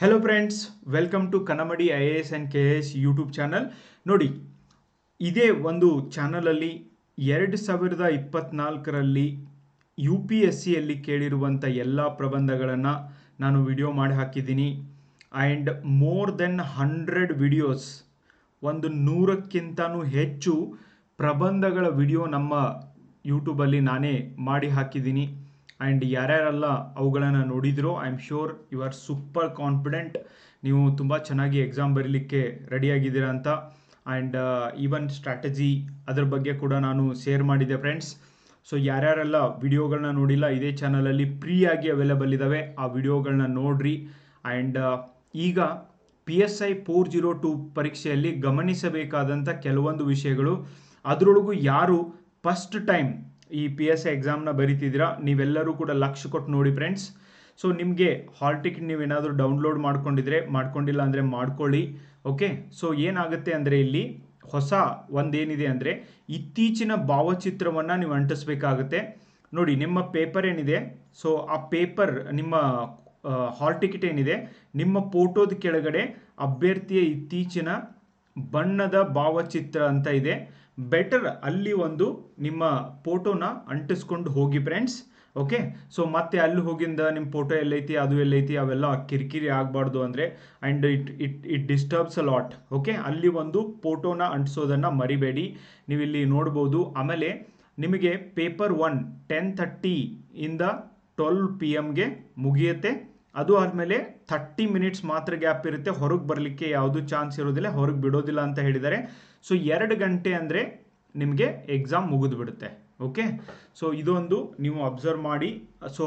Hello friends welcome to Kannamadi I A S and K S YouTube channel ನೋಡಿ, ಇದೇ ಒಂದು ಚಾನಲಲ್ಲಿ ಎರಡು ಸಾವಿರದ ಇಪ್ಪತ್ನಾಲ್ಕರಲ್ಲಿ ಯು ಪಿ ಎಸ್ ಸಿಯಲ್ಲಿ ಕೇಳಿರುವಂಥ ಎಲ್ಲ ಪ್ರಬಂಧಗಳನ್ನು ನಾನು ವಿಡಿಯೋ ಮಾಡಿ ಹಾಕಿದ್ದೀನಿ. And more then hundred videos ಒಂದು ನೂರಕ್ಕಿಂತನೂ ಹೆಚ್ಚು ಪ್ರಬಂಧಗಳ ವಿಡಿಯೋ ನಮ್ಮ ಯೂಟ್ಯೂಬಲ್ಲಿ ನಾನೇ ಮಾಡಿ ಹಾಕಿದ್ದೀನಿ. ಆ್ಯಂಡ್ ಯಾರ್ಯಾರೆಲ್ಲ ಅವುಗಳನ್ನು ನೋಡಿದ್ರೋ I am sure you are super confident ನೀವು ತುಂಬ ಚೆನ್ನಾಗಿ ಎಕ್ಸಾಮ್ ಬರೀಲಿಕ್ಕೆ ರೆಡಿಯಾಗಿದ್ದೀರಾ ಅಂತ. ಆ್ಯಂಡ್ ಈವನ್ ಸ್ಟ್ರಾಟಜಿ ಅದ್ರ ಬಗ್ಗೆ ಕೂಡ ನಾನು ಶೇರ್ ಮಾಡಿದ್ದೆ ಫ್ರೆಂಡ್ಸ್ ಸೊ ಯಾರ್ಯಾರೆಲ್ಲ ವಿಡಿಯೋಗಳನ್ನ ನೋಡಿಲ್ಲ, ಇದೇ ಚಾನಲಲ್ಲಿ ಫ್ರೀಯಾಗಿ ಅವೈಲೇಬಲ್ ಇದ್ದಾವೆ ಆ ವಿಡಿಯೋಗಳನ್ನ ನೋಡ್ರಿ. ಆ್ಯಂಡ್ ಈಗ P S I four zero two ಪರೀಕ್ಷೆಯಲ್ಲಿ ಗಮನಿಸಬೇಕಾದಂಥ ಕೆಲವೊಂದು ವಿಷಯಗಳು. ಅದರೊಳಗೂ ಯಾರು ಫಸ್ಟ್ ಟೈಮ್ ಈ ಪಿ ಎಸ್ ಐ ಎಕ್ಸಾಮ್ನ ಬರಿತಿದ್ದೀರಾ? ನೀವೆಲ್ಲರೂ ಕೂಡ ಲಕ್ಷ ಕೊಟ್ಟು ನೋಡಿ ಫ್ರೆಂಡ್ಸ್ ಸೊ ನಿಮಗೆ ಹಾಲ್ ಟಿಕೆಟ್ ನೀವೇನಾದರೂ ಡೌನ್ಲೋಡ್ ಮಾಡ್ಕೊಂಡಿದ್ರೆ, ಮಾಡ್ಕೊಂಡಿಲ್ಲ ಅಂದರೆ ಮಾಡ್ಕೊಳ್ಳಿ ಓಕೆ ಸೊ ಏನಾಗುತ್ತೆ ಅಂದರೆ ಇಲ್ಲಿ ಹೊಸ ಒಂದೇನಿದೆ ಅಂದರೆ ಇತ್ತೀಚಿನ ಭಾವಚಿತ್ರವನ್ನು ನೀವು ಅಂಟಿಸ್ಬೇಕಾಗುತ್ತೆ. ನೋಡಿ, ನಿಮ್ಮ ಪೇಪರ್ ಏನಿದೆ? ಸೊ ಆ ಪೇಪರ್ ನಿಮ್ಮ ಹಾಲ್ ಟಿಕೆಟ್ ಏನಿದೆ? ನಿಮ್ಮ ಫೋಟೋದ ಕೆಳಗಡೆ ಅಭ್ಯರ್ಥಿಯ ಇತ್ತೀಚಿನ ಬಣ್ಣದ ಭಾವಚಿತ್ರ ಅಂತ ಇದೆ. ಬೆಟರ್ ಅಲ್ಲಿ ಒಂದು ನಿಮ್ಮ ಫೋಟೋನ ಅಂಟಿಸ್ಕೊಂಡು ಹೋಗಿ ಫ್ರೆಂಡ್ಸ್ ಓಕೆ ಸೊ ಮತ್ತೆ ಅಲ್ಲಿ ಹೋಗಿಂದ ನಿಮ್ಮ ಫೋಟೋ ಎಲ್ಲೈತಿ, ಅದು ಎಲ್ಲೈತಿ, ಅವೆಲ್ಲ ಕಿರಿಕಿರಿ ಆಗಬಾರ್ದು ಅಂದರೆ and it it it disturbs a lot okay ಅಲ್ಲಿ ಒಂದು ಫೋಟೋನ ಅಂಟಿಸೋದನ್ನು ಮರಿಬೇಡಿ. ನೀವು ಇಲ್ಲಿ ನೋಡ್ಬೋದು, ಆಮೇಲೆ ನಿಮಗೆ ಪೇಪರ್ ಒನ್ ಟೆನ್ ಥರ್ಟಿ ಇಂದ ಟ್ವೆಲ್ ಪಿ ಎಮ್ಗೆ ಮುಗಿಯುತ್ತೆ. ಅದು ಆದಮೇಲೆ ಥರ್ಟಿ ಮಿನಿಟ್ಸ್ ಮಾತ್ರ ಗ್ಯಾಪ್ ಇರುತ್ತೆ. ಹೊರಗೆ ಬರಲಿಕ್ಕೆ ಯಾವುದೂ ಚಾನ್ಸ್ ಇರೋದಿಲ್ಲ, ಹೊರಗೆ ಬಿಡೋದಿಲ್ಲ ಅಂತ ಹೇಳಿದ್ದಾರೆ. ಸೊ ಎರಡು ಗಂಟೆ ಅಂದರೆ ನಿಮಗೆ ಎಕ್ಸಾಮ್ ಮುಗಿದು ಬಿಡುತ್ತೆ ಓಕೆ ಸೊ ಇದೊಂದು ನೀವು ಅಬ್ಸರ್ವ್ ಮಾಡಿ. ಸೊ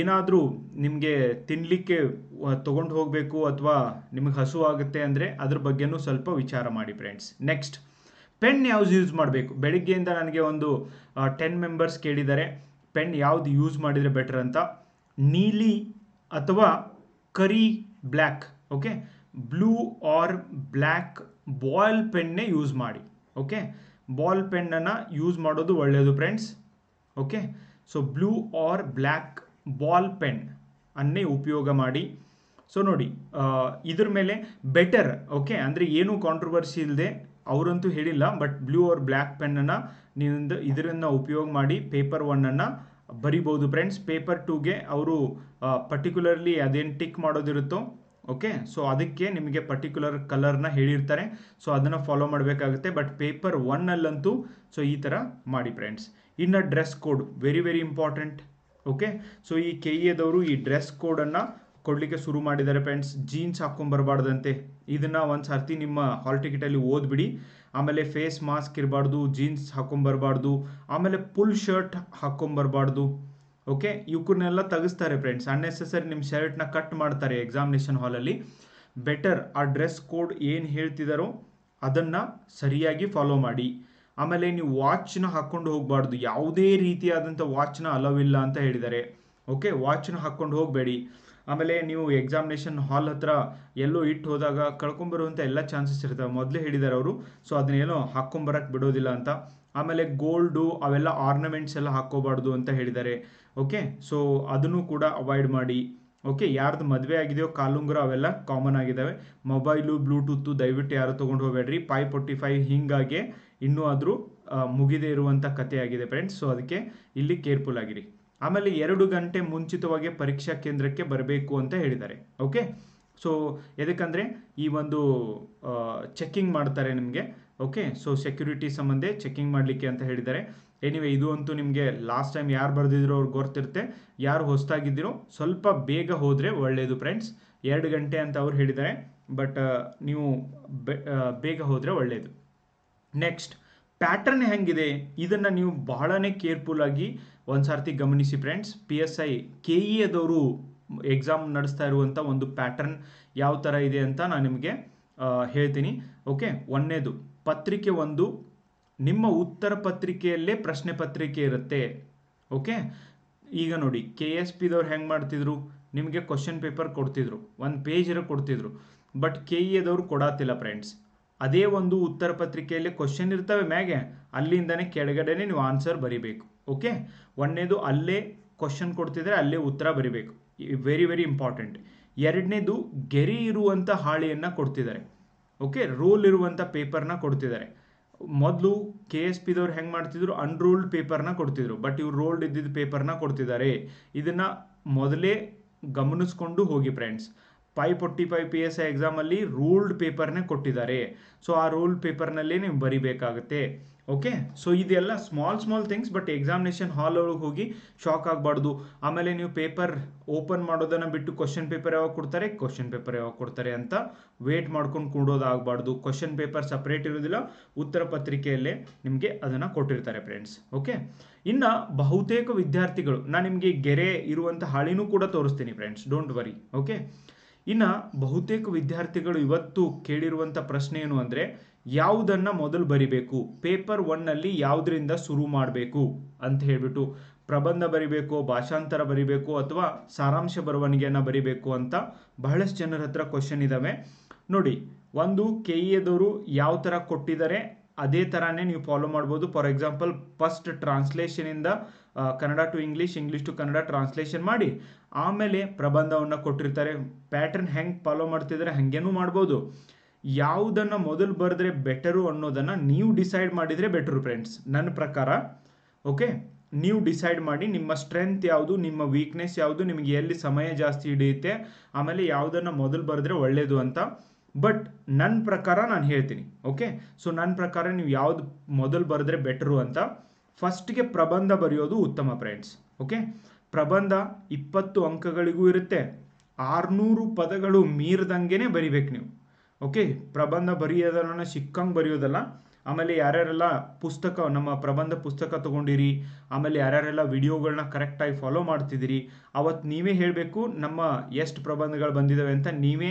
ಏನಾದರೂ ನಿಮಗೆ ತಿನ್ನಲಿಕ್ಕೆ ತೊಗೊಂಡು ಹೋಗಬೇಕು ಅಥವಾ ನಿಮಗೆ ಹಸು ಆಗುತ್ತೆ ಅಂದರೆ ಅದ್ರ ಬಗ್ಗೆನೂ ಸ್ವಲ್ಪ ವಿಚಾರ ಮಾಡಿ ಫ್ರೆಂಡ್ಸ್ ನೆಕ್ಸ್ಟ್ ಪೆನ್ ಯಾವ್ದು ಯೂಸ್ ಮಾಡಬೇಕು? ಬೆಳಿಗ್ಗೆಯಿಂದ ನನಗೆ ಒಂದು ಟೆನ್ ಮೆಂಬರ್ಸ್ ಕೇಳಿದ್ದಾರೆ. ಪೆನ್ ಯಾವ್ದು ಯೂಸ್ ಮಾಡಿದರೆ ಬೆಟರ್ ಅಂತ? ನೀಲಿ ಅಥವಾ ಕರಿ black okay blue or black ball ಪೆನ್ನೇ use ಮಾಡಿ ಓಕೆ ಬಾಲ್ ಪೆನ್ನನ್ನು ಯೂಸ್ ಮಾಡೋದು ಒಳ್ಳೆಯದು friends okay so blue or black ball pen ಅನ್ನೇ ಉಪಯೋಗ ಮಾಡಿ. ಸೊ ನೋಡಿ ಇದ್ರ ಮೇಲೆ ಬೆಟರ್ ಓಕೆ ಅಂದರೆ ಏನೂ ಕಾಂಟ್ರವರ್ಸಿ ಇಲ್ಲದೆ ಅವರಂತೂ ಹೇಳಿಲ್ಲ ಬಟ್ ಬ್ಲೂ ಆರ್ ಬ್ಲ್ಯಾಕ್ ಪೆನ್ನನ್ನು ನೀವು ಇದರಿಂದ ಉಪಯೋಗ ಮಾಡಿ ಪೇಪರ್ ಒನ್ನನ್ನು ಬರಿಬೋದು ಫ್ರೆಂಡ್ಸ್ ಪೇಪರ್ ಟೂಗೆ ಅವರು ಪರ್ಟಿಕ್ಯುಲರ್ಲಿ ಅದೇನು ಟಿಕ್ ಮಾಡೋದಿರುತ್ತೋ ಓಕೆ ಸೊ ಅದಕ್ಕೆ ನಿಮಗೆ ಪರ್ಟಿಕ್ಯುಲರ್ ಕಲರ್ನ ಹೇಳಿರ್ತಾರೆ. ಸೊ ಅದನ್ನು ಫಾಲೋ ಮಾಡಬೇಕಾಗುತ್ತೆ. ಬಟ್ ಪೇಪರ್ ಒನ್ನಲ್ಲಂತೂ ಸೊ ಈ ಥರ ಮಾಡಿ ಫ್ರೆಂಡ್ಸ್ ಇನ್ನು dress code very very important okay so ಈ ಕೆ ಎದವರು ಈ ಡ್ರೆಸ್ ಕೋಡನ್ನು ಕೊಡಲಿಕ್ಕೆ ಶುರು ಮಾಡಿದ್ದಾರೆ ಫ್ರೆಂಡ್ಸ್ ಜೀನ್ಸ್ ಹಾಕ್ಕೊಂಬರ್ಬಾರ್ದಂತೆ ಇದನ್ನು ಒಂದು ಸರ್ತಿ ನಿಮ್ಮ ಹಾಲ್ ಟಿಕೆಟಲ್ಲಿ ಓದ್ಬಿಡಿ. ಆಮೇಲೆ ಫೇಸ್ ಮಾಸ್ಕ್ ಇರಬಾರ್ದು ಜೀನ್ಸ್ ಹಾಕ್ಕೊಂಬರ್ಬಾರ್ದು ಆಮೇಲೆ ಫುಲ್ ಶರ್ಟ್ ಹಾಕೊಂಬರ್ಬಾರ್ದು ಓಕೆ ಇವಕ್ಕನ್ನೆಲ್ಲ ತೆಗಿಸ್ತಾರೆ ಫ್ರೆಂಡ್ಸ್ ಅನ್ನೆಸೆಸರಿ ನಿಮ್ಮ ಶರ್ಟ್ನ ಕಟ್ ಮಾಡ್ತಾರೆ ಎಕ್ಸಾಮಿನೇಷನ್ ಹಾಲಲ್ಲಿ ಬೆಟರ್ ಆ ಡ್ರೆಸ್ ಕೋಡ್ ಏನು ಹೇಳ್ತಿದ್ದಾರೋ ಅದನ್ನು ಸರಿಯಾಗಿ ಫಾಲೋ ಮಾಡಿ. ಆಮೇಲೆ ನೀವು ವಾಚ್ನ ಹಾಕ್ಕೊಂಡು ಹೋಗಬಾರ್ದು. ಯಾವುದೇ ರೀತಿಯಾದಂಥ ವಾಚ್ನ ಅಲವಿಲ್ಲ ಅಂತ ಹೇಳಿದ್ದಾರೆ. ಓಕೆ ವಾಚ್ನ ಹಾಕ್ಕೊಂಡು ಹೋಗಬೇಡಿ. ಆಮೇಲೆ ನೀವು ಎಕ್ಸಾಮಿನೇಷನ್ ಹಾಲ್ ಹತ್ರ ಎಲ್ಲೋ ಇಟ್ಟು ಹೋದಾಗ ಕಳ್ಕೊಂಬರುವಂಥ ಎಲ್ಲ ಚಾನ್ಸಸ್ ಇರ್ತವೆ ಮೊದಲೇ ಹೇಳಿದ್ದಾರೆ ಅವರು. ಸೊ ಅದನ್ನೇನೋ ಹಾಕ್ಕೊಂಬರಕ್ಕೆ ಬಿಡೋದಿಲ್ಲ ಅಂತ. ಆಮೇಲೆ ಗೋಲ್ಡು ಅವೆಲ್ಲ ಆರ್ನಮೆಂಟ್ಸ್ ಎಲ್ಲ ಹಾಕ್ಕೋಬಾರ್ದು ಅಂತ ಹೇಳಿದ್ದಾರೆ ಓಕೆ ಸೊ ಅದನ್ನು ಕೂಡ ಅವಾಯ್ಡ್ ಮಾಡಿ. ಓಕೆ ಯಾರ್ದು ಮದುವೆ ಆಗಿದೆಯೋ, ಕಾಲುಂಗುರ ಅವೆಲ್ಲ ಕಾಮನ್ ಆಗಿದ್ದಾವೆ ಮೊಬೈಲು ಬ್ಲೂಟೂತು ದಯವಿಟ್ಟು ಯಾರು ತೊಗೊಂಡು ಹೋಗಬೇಡ್ರಿ. ಫೈವ್ ಫೋರ್ಟಿ ಫೈವ್ ಹೀಗಾಗಿ ಇನ್ನೂ ಆದರೂ ಮುಗಿದೇ ಇರುವಂಥ ಕಥೆ ಆಗಿದೆ ಫ್ರೆಂಡ್ಸ್ ಸೊ ಅದಕ್ಕೆ ಇಲ್ಲಿ ಕೇರ್ಫುಲ್ ಆಗಿರಿ. ಆಮೇಲೆ ಎರಡು ಗಂಟೆ ಮುಂಚಿತವಾಗಿ ಪರೀಕ್ಷಾ ಕೇಂದ್ರಕ್ಕೆ ಬರಬೇಕು ಅಂತ ಹೇಳಿದ್ದಾರೆ ಓಕೆ ಸೊ ಎದಕ್ಕಂದರೆ ಈ ಒಂದು ಚೆಕ್ಕಿಂಗ್ ಮಾಡ್ತಾರೆ ನಿಮಗೆ ಓಕೆ ಸೊ ಸೆಕ್ಯೂರಿಟಿ ಸಂಬಂಧ ಚೆಕ್ಕಿಂಗ್ ಮಾಡಲಿಕ್ಕೆ ಅಂತ ಹೇಳಿದ್ದಾರೆ. ಎನಿವೆ ಇದು ಅಂತೂ ನಿಮಗೆ ಲಾಸ್ಟ್ ಟೈಮ್ ಯಾರು ಬರೆದಿದ್ರು ಅವ್ರಿಗೆ ಗೊತ್ತಿರುತ್ತೆ. ಯಾರು ಹೊಸ್ದಾಗಿದ್ದೀರೋ ಸ್ವಲ್ಪ ಬೇಗ ಹೋದರೆ ಒಳ್ಳೆಯದು ಫ್ರೆಂಡ್ಸ್ ಎರಡು ಗಂಟೆ ಅಂತ ಅವ್ರು ಹೇಳಿದ್ದಾರೆ ಬಟ್ ನೀವು ಬೇಗ ಹೋದರೆ ಒಳ್ಳೆಯದು ನೆಕ್ಸ್ಟ್ ಪ್ಯಾಟರ್ನ್ ಹೆಂಗಿದೆ? ಇದನ್ನು ನೀವು ಬಹಳನೇ ಕೇರ್ಫುಲ್ಲಾಗಿ ಒಂದು ಸರ್ತಿ ಗಮನಿಸಿ friends. P S I K E ಅದವರು exam ನಡೆಸ್ತಾ ಇರುವಂಥ ಒಂದು ಪ್ಯಾಟರ್ನ್ ಯಾವ ಥರ ಇದೆ ಅಂತ ನಾನು ನಿಮಗೆ ಹೇಳ್ತೀನಿ. ಓಕೆ ಒಂದನೇದು, ಪತ್ರಿಕೆ ಒಂದು. ನಿಮ್ಮ ಉತ್ತರ ಪತ್ರಿಕೆಯಲ್ಲೇ ಪ್ರಶ್ನೆ ಪತ್ರಿಕೆ ಇರುತ್ತೆ. ಓಕೆ ಈಗ ನೋಡಿ ಕೆ ಎಸ್ ಪಿದವ್ರು ಹೆಂಗೆ ಮಾಡ್ತಿದ್ರು? ನಿಮಗೆ ಕ್ವಶನ್ ಪೇಪರ್ ಕೊಡ್ತಿದ್ರು. ಒಂದು ಪೇಜ್ ಕೊಡ್ತಿದ್ರು. ಬಟ್ ಕೆ ಇ ಅದವ್ರು ಕೊಡತ್ತಿಲ್ಲ ಫ್ರೆಂಡ್ಸ್. ಅದೇ ಒಂದು ಉತ್ತರ ಪತ್ರಿಕೆಯಲ್ಲಿ ಕ್ವಶನ್ ಇರ್ತವೆ ಮ್ಯಾಗೆ. ಅಲ್ಲಿಂದನೇ ಕೆಳಗಡೆನೆ ನೀವು ಆನ್ಸರ್ ಬರಿಬೇಕು. ಓಕೆ ಒಂದನೇದು ಅಲ್ಲೇ ಕ್ವಶನ್ ಕೊಡ್ತಿದ್ರೆ ಅಲ್ಲೇ ಉತ್ತರ ಬರಿಬೇಕು. ವೆರಿ ವೆರಿ ಇಂಪಾರ್ಟೆಂಟ್ ಎರಡನೇದು ಗೆರೆ ಇರುವಂಥ ಹಾಳೆಯನ್ನು ಕೊಡ್ತಿದ್ದಾರೆ. ಓಕೆ ರೋಲ್ ಇರುವಂಥ ಪೇಪರ್ನ ಕೊಡ್ತಿದ್ದಾರೆ. ಮೊದಲು ಕೆ ಎಸ್ ಪಿದವ್ರು ಹೆಂಗೆ ಮಾಡ್ತಿದ್ರು? ಅನ್ರೋಲ್ಡ್ ಪೇಪರ್ನ ಕೊಡ್ತಿದ್ರು. ಬಟ್ ಇವ್ರು ರೋಲ್ಡ್ ಇದ್ದಿದ್ದ ಪೇಪರ್ನ ಕೊಡ್ತಿದ್ದಾರೆ. ಇದನ್ನ ಮೊದಲೇ ಗಮನಿಸ್ಕೊಂಡು ಹೋಗಿ friends five forty five P S I ಎಕ್ಸಾಮಲ್ಲಿ ರೂಲ್ಡ್ ಪೇಪರ್ನೇ ಕೊಟ್ಟಿದ್ದಾರೆ. ಸೊ ಆ ರೂಲ್ಡ್ ಪೇಪರ್ನಲ್ಲೇ ನೀವು ಬರಿಬೇಕಾಗುತ್ತೆ. ಓಕೆ ಸೊ ಇದೆಲ್ಲ small small things but examination hall ಒಳಗೆ ಹೋಗಿ ಶಾಕ್ ಆಗಬಾರ್ದು. ಆಮೇಲೆ ನೀವು ಪೇಪರ್ ಓಪನ್ ಮಾಡೋದನ್ನು ಬಿಟ್ಟು ಕ್ವಶನ್ ಪೇಪರ್ ಯಾವಾಗ ಕೊಡ್ತಾರೆ? ಕ್ವಶನ್ ಪೇಪರ್ ಯಾವಾಗ ಕೊಡ್ತಾರೆ ಅಂತ ವೇಟ್ ಮಾಡ್ಕೊಂಡು ಕೂಡೋದಾಗಬಾರ್ದು. ಕ್ವಶನ್ ಪೇಪರ್ ಸಪ್ರೇಟ್ ಇರೋದಿಲ್ಲ ಉತ್ತರ ಪತ್ರಿಕೆಯಲ್ಲೇ ನಿಮಗೆ ಅದನ್ನು ಕೊಟ್ಟಿರ್ತಾರೆ ಫ್ರೆಂಡ್ಸ್ ಓಕೆ ಇನ್ನು ಬಹುತೇಕ ವಿದ್ಯಾರ್ಥಿಗಳು, ನಾನು ನಿಮಗೆ ಗೆರೆ ಇರುವಂಥ ಹಾಳಿನೂ ಕೂಡ ತೋರಿಸ್ತೀನಿ ಫ್ರೆಂಡ್ಸ್ ಡೋಂಟ್ ವರಿ ಓಕೆ ಇನ್ನು ಬಹುತೇಕ ವಿದ್ಯಾರ್ಥಿಗಳು ಇವತ್ತು ಕೇಳಿರುವಂಥ ಪ್ರಶ್ನೆ ಏನು ಅಂದರೆ, ಯಾವುದನ್ನು ಮೊದಲು ಬರಿಬೇಕು? ಪೇಪರ್ ಒನ್ನಲ್ಲಿ ಯಾವುದರಿಂದ ಶುರು ಮಾಡಬೇಕು? ಅಂತ ಹೇಳಿಬಿಟ್ಟು ಪ್ರಬಂಧ ಬರಿಬೇಕು, ಭಾಷಾಂತರ ಬರಿಬೇಕು ಅಥವಾ ಸಾರಾಂಶ ಬರವಣಿಗೆಯನ್ನು ಬರಿಬೇಕು ಅಂತ ಬಹಳಷ್ಟು ಜನರ ಹತ್ರ ಕ್ವಶನ್ ಇದ್ದಾವೆ ನೋಡಿ, ಒಂದು ಕೆ ಎದವರು ಯಾವ ಥರ ಕೊಟ್ಟಿದ್ದಾರೆ ಅದೇ ಥರನೇ ನೀವು ಫಾಲೋ ಮಾಡ್ಬೋದು. For example first ಟ್ರಾನ್ಸ್ಲೇಷನಿಂದ Kannada to English English to Kannada translation ಮಾಡಿ. ಆಮೇಲೆ ಪ್ರಬಂಧವನ್ನು ಕೊಟ್ಟಿರ್ತಾರೆ. ಪ್ಯಾಟರ್ನ್ ಹೆಂಗೆ ಫಾಲೋ ಮಾಡ್ತಿದ್ರೆ ಹಾಗೇನೂ ಮಾಡ್ಬೋದು. ಯಾವುದನ್ನು ಮೊದಲು ಬರೆದ್ರೆ ಬೆಟರು ಅನ್ನೋದನ್ನು ನೀವು ಡಿಸೈಡ್ ಮಾಡಿದರೆ ಬೆಟರು ಫ್ರೆಂಡ್ಸ್ ನನ್ನ ಪ್ರಕಾರ ಓಕೆ ನೀವು ಡಿಸೈಡ್ ಮಾಡಿ ನಿಮ್ಮ ಸ್ಟ್ರೆಂತ್ ಯಾವುದು, ನಿಮ್ಮ ವೀಕ್ನೆಸ್ ಯಾವುದು, ನಿಮಗೆ ಎಲ್ಲಿ ಸಮಯ ಜಾಸ್ತಿ ಹಿಡಿಯುತ್ತೆ, ಆಮೇಲೆ ಯಾವುದನ್ನು ಮೊದಲು ಬರೆದ್ರೆ ಒಳ್ಳೆಯದು ಅಂತ. ಬಟ್ ನನ್ನ ಪ್ರಕಾರ ನಾನು ಹೇಳ್ತೀನಿ ಓಕೆ ಸೊ ನನ್ನ ಪ್ರಕಾರ ನೀವು ಯಾವುದು ಮೊದಲು ಬರೆದ್ರೆ ಬೆಟರು ಅಂತ ಫಸ್ಟ್ಗೆ ಪ್ರಬಂಧ ಬರೆಯೋದು ಉತ್ತಮ ಫ್ರೆಂಡ್ಸ್ ಓಕೆ ಪ್ರಬಂಧ ಇಪ್ಪತ್ತು ಅಂಕಗಳಿಗೂ ಇರುತ್ತೆ. ಆರುನೂರು ಪದಗಳು ಮೀರಿದಂಗೆ ಬರಿಬೇಕು ನೀವು. ಓಕೆ ಪ್ರಬಂಧ ಬರೆಯೋದನ್ನ ಸಿಕ್ಕಂಗೆ ಬರೆಯೋದಲ್ಲ. ಆಮೇಲೆ ಯಾರ್ಯಾರೆಲ್ಲ ಪುಸ್ತಕ, ನಮ್ಮ ಪ್ರಬಂಧ ಪುಸ್ತಕ ತೊಗೊಂಡಿರಿ, ಆಮೇಲೆ ಯಾರ್ಯಾರೆಲ್ಲ ವಿಡಿಯೋಗಳನ್ನ ಕರೆಕ್ಟಾಗಿ ಫಾಲೋ ಮಾಡ್ತಿದ್ದೀರಿ ಅವತ್ತು ನೀವೇ ಹೇಳಬೇಕು, ನಮ್ಮ ಎಷ್ಟು ಪ್ರಬಂಧಗಳು ಬಂದಿದ್ದಾವೆ ಅಂತ ನೀವೇ